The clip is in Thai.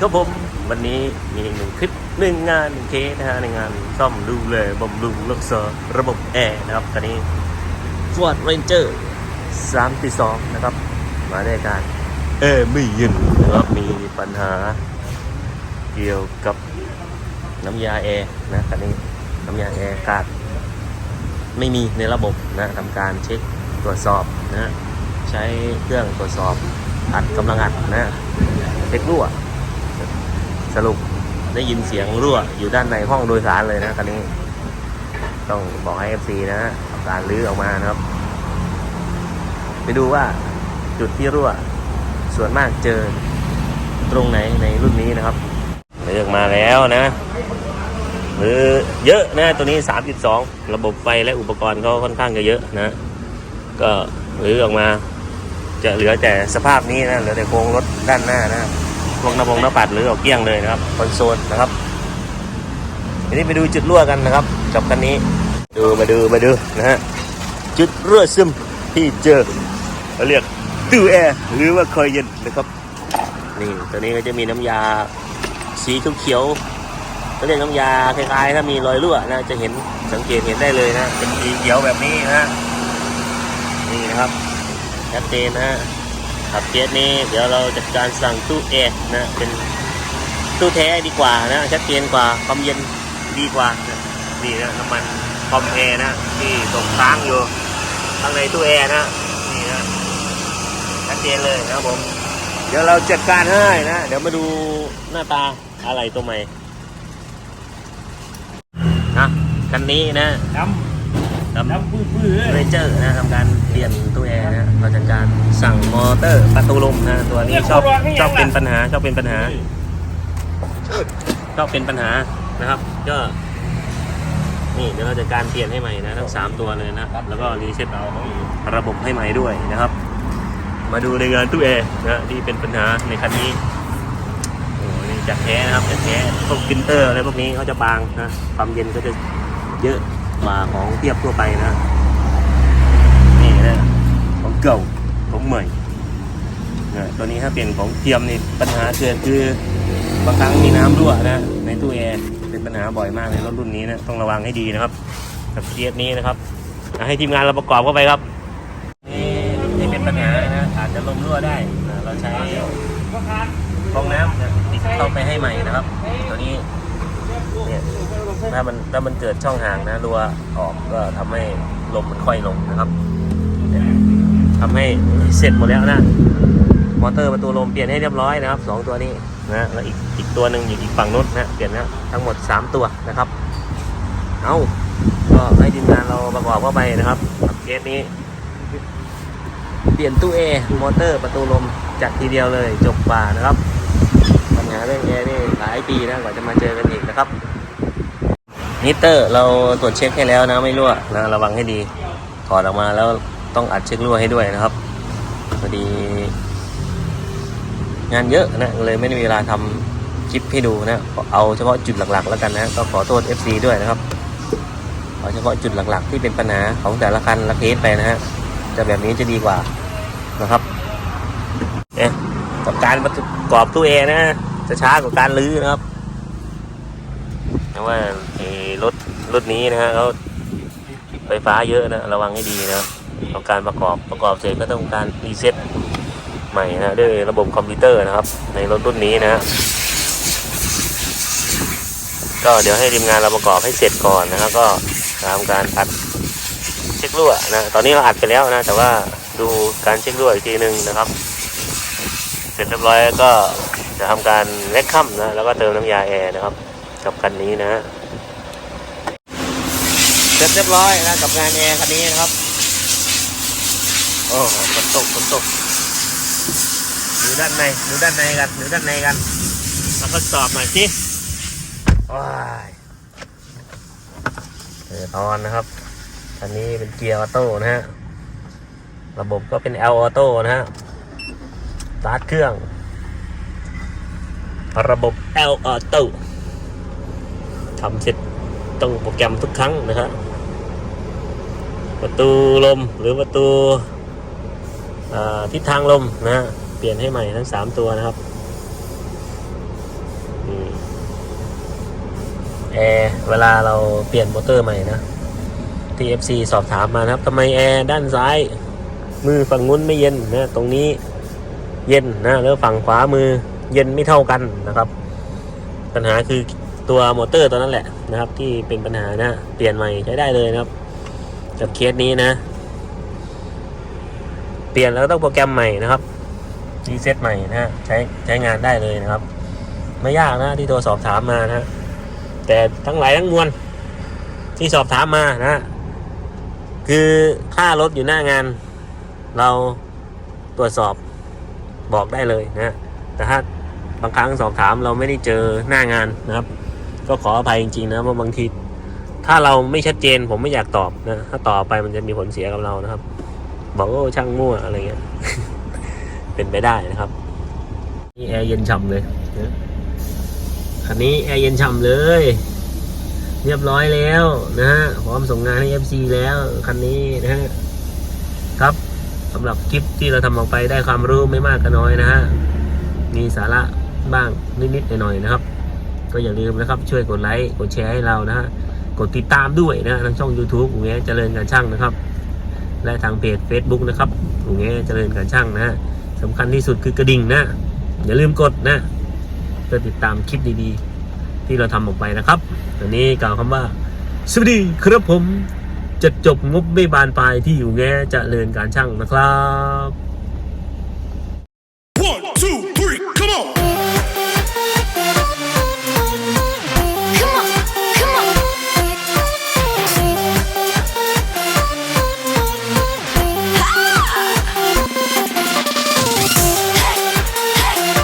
ครับผม วันนี้มีอีกหนึ่งคลิปหนึ่งงานหนึ่งเคสนะฮะในงานซ่อมดูแลบำรุงรักษาระบบแอร์นะครับ ตอนนี้ Ford Ranger 3.2นะครับ มาในการแอร์ไม่เย็นนะครับมีปัญหาเกี่ยวกับน้ำยาแอร์นะตอนนี้น้ำยาแอร์ขาดไม่มีในระบบนะทำการเช็คตรวจสอบนะใช้เครื่องตรวจสอบอัดกำลังอัดนะเช็ครั่ว สรุปได้ยินเสียงรั่วอยู่ด้านในห้องโดยสารเลยนะคันนี้ ต้องบอกให้ FC นะทำการรื้อออกมานะครับ ไปดูว่าจุดที่รั่ว ส่วนมากเจอตรงไหนในรุ่นนี้นะครับ เลือกมาแล้วนะหรือเยอะนะตัวนี้ 3.2 ระบบไฟและอุปกรณ์เขาค่อนข้างจะเยอะนะ ก็รื้อออกมา จะเหลือแต่สภาพนี้นะเหลือแต่โครงรถด้านหน้านะ พวกน้าบงน้าปัดหรือออกเกี้ยงเลยนะครับคอนโซลนะครับทีนี้ไปดูจุดรั่วกันนะครับกับคันนี้ ดูมาดูมาดูนะฮะจุดรั่วซึมที่เจอเราเรียกตู้แอร์หรือว่าคอยเย็นนะครับนี่ตัวนี้ก็จะมีน้ำยาสีเขียวๆก็เรียกน้ำยาคล้ายๆ ถ้ามีรอยรั่วนะจะเห็นสังเกตเห็นได้เลยนะเป็นสีเขียวแบบนี้นะฮะนี่นะครับชัดเจนนะฮะ ขับเคสนี้เดี๋ยวเราจัดการสั่งตู้แอร์นะเป็นตู้แท้ดีกว่านะชัดเจนกว่าความเย็นดีกว่านะนี่นะน้ำมันคอมแอร์นะที่ตกค้างอยู่ข้างในตู้แอร์นะนี่นะชัดเจนเลยนะผมเดี๋ยวเราจัดการให้นะเดี๋ยวมาดูหน้าตาอะไรตัวใหม่นะคันนี้นะดดำำดำปื้อปื้อเรนเจอร์นะทำการเปลี่ยนตู้แอร์นะเราจัดการสั่งมอเตอร์ประตูลมนะตัวนี้ชอบชอบเป็นปัญหาชอบเป็นปัญหาชอบเป็นปัญหานะครับ ก็นี่เดี๋ยวเราจัดการเปลี่ยนให้ใหม่นะทั้งสามตัวเลยนะแล้วก็รีเซ็ตเอาระบบให้ใหม่ด้วยนะครับ มาดูในงานตู้แอร์นะที่เป็นปัญหาในคันนี้โอ้นี่จัดแท้นะครับจัดแท้พวกกินเตอร์อะไรพวกนี้เขาจะบางนะความเย็นก็จะเยอะ กว่าของเทียบทั่วไปนะ นี่นะของเก่าของใหม่นะตัวนี้ถ้าเปลี่ยนของเทียมนี่ปัญหาเกิดคือบางครั้งมีน้ำรั่วนะในตู้แอร์เป็นปัญหาบ่อยมากในรถรุ่นนี้นะต้องระวังให้ดีนะครับกับเคสนี้นะครับให้ทีมงานเราประกอบเข้าไปครับนี่นี่เป็นปัญหานะอาจจะลมรั่วได้นะเราใช้ฟองน้ำนะติดเข้าไปให้ใหม่นะครับ ตัวนี้เนี่ย ถ้ามันถ้ามันเกิดช่องห่างนะรั่วออกก็ทำให้ลมมันค่อยลงนะครับเนี่ยทำให้เสร็จหมดแล้วนะ มอเตอร์ประตูลมเปลี่ยนให้เรียบร้อยนะครับสองตัวนี้นะแล้วอีกอีกตัวหนึ่งอยู่อีกฝั่งนู้นนะเปลี่ยนแล้วทั้งหมด 3 ตัวนะครับ เอาก็ให้ทีมงานเราประกอบเข้าไปนะครับกับเคสนี้ เปลี่ยนตู้เอมอเตอร์ประตูลมจัดทีเดียวเลยจบกว่านะครับปัญหาเรื่องแอร์นี่หลายปีนะกว่าจะมาเจอกันอีกนะครับ มิเตอร์เราตรวจเช็คให้แล้วนะไม่รั่วนะระวังให้ดีถอดออกมาแล้วต้องอัดเช็ครั่วให้ด้วยนะครับพอดี งานเยอะนะเลยไม่ได้มีเวลาทำคลิปให้ดูนะเอาเฉพาะจุดหลักๆ แล้วกันนะก็ขอโทษ FC ด้วยนะครับเอาเฉพาะจุดหลักๆ ที่เป็นปัญหาของแต่ละคันละเคสไปนะฮะจะแบบนี้จะดีกว่านะครับเนี่ยกับการประกอบตู้แอร์นะจะช้ากว่าการรื้อนะครับ เพราะว่าไอ้รถรถนี้นะฮะเขาไฟฟ้าเยอะนะระวังให้ดีนะของการประกอบประกอบเสร็จก็ต้องการรีเซ็ตใหม่นะด้วยระบบคอมพิวเตอร์นะครับ ในรถรุ่นนี้นะก็เดี๋ยวให้ทีมงานเราประกอบให้เสร็จก่อนนะครับก็ทำการอัดเช็ครั่วนะตอนนี้เราอัดไปแล้วนะ แต่ว่าดูการเช็ครั่วอีกทีหนึ่งนะครับ เสร็จเรียบร้อยก็จะทำการเล็กค่ำนะแล้วก็เติมน้ำยาแอร์นะครับ กับคันนี้นะฮะเสร็จเรียบร้อยนะกับงานแอร์คันนี้นะครับโอ้ฝนตกฝนตกดูด้านในดูด้านในกันดูด้านในกันมาทดสอบหน่อยสิว้ายเออตอนนะครับอันนี้เป็นเกียร์ออโต้นะฮะระบบก็เป็น L ออโต้นะฮะสตาร์ทเครื่อง ระบบ L ออโต้ ทำเสร็จต้องโปรแกรมทุกครั้งนะครับประตูลมหรือประตูทิศทางลมนะฮะเปลี่ยนให้ใหม่ทั้ง3ตัวนะครับแอร์เวลาเราเปลี่ยนมอเตอร์ใหม่นะที่ FC สอบถามมานะครับทำไมแอร์ด้านซ้าย มือฝั่งนู้นไม่เย็นนะตรงนี้เย็นนะแล้วฝั่งขวามือเย็นไม่เท่ากันนะครับ ปัญหาคือ ตัวมอเตอร์ตัวนั้นแหละนะครับ ที่เป็นปัญหานะเปลี่ยนใหม่ใช้ได้เลยนะครับกับเคสนี้นะ เปลี่ยนแล้วต้องโปรแกรมใหม่นะครับรีเซ็ตใหม่นะใช้ใช้งานได้เลยนะครับ ไม่ยากนะที่โทรสอบถามมานะแต่ทั้งหลายทั้งมวลที่สอบถามมานะ คือค่ารถอยู่หน้างาน เราตรวจสอบบอกได้เลยนะ แต่ถ้าบางครั้งสอบถามเราไม่ได้เจอหน้างานนะครับ ก็ขออภัยจริงๆนะว่าบางทีถ้าเราไม่ชัดเจนผมไม่อยากตอบนะ ถ้าตอบไปมันจะมีผลเสียกับเรานะครับ บอกว่าช่างมั่วอะไรเงี้ย เป็นไปได้นะครับ นี่แอร์เย็นฉ่ำเลยคันนี้แอร์เย็นฉ่ำเลย เรียบร้อยแล้วนะฮะพร้อมส่งงานให้ FC แล้วคันนี้นะฮะครับสำหรับคลิปที่เราทำออกไปได้ความรู้ไม่มากก็น้อยนะฮะมีสาระบ้างนิดๆหน่อยๆนะครับ ก็อย่าลืมนะครับ ช่วยกดไลค์กดแชร์ให้เรานะฮะกดติดตามด้วยนะทางช่อง YouTube อุ๋งแงเจริญการช่างนะครับ และทางเพจ Facebook นะครับอุ๋งแงเจริญการช่างนะฮะสำคัญที่สุดคือกระดิ่งนะ อย่าลืมกดนะเพื่อติดตามคลิปดีๆ ที่เราทำออกไปนะครับวันนี้กล่าวคำว่า สวัสดีครับผมจะจบงบไม่บานปลายที่อยู่แง่เจะเริญการช่างนะครับ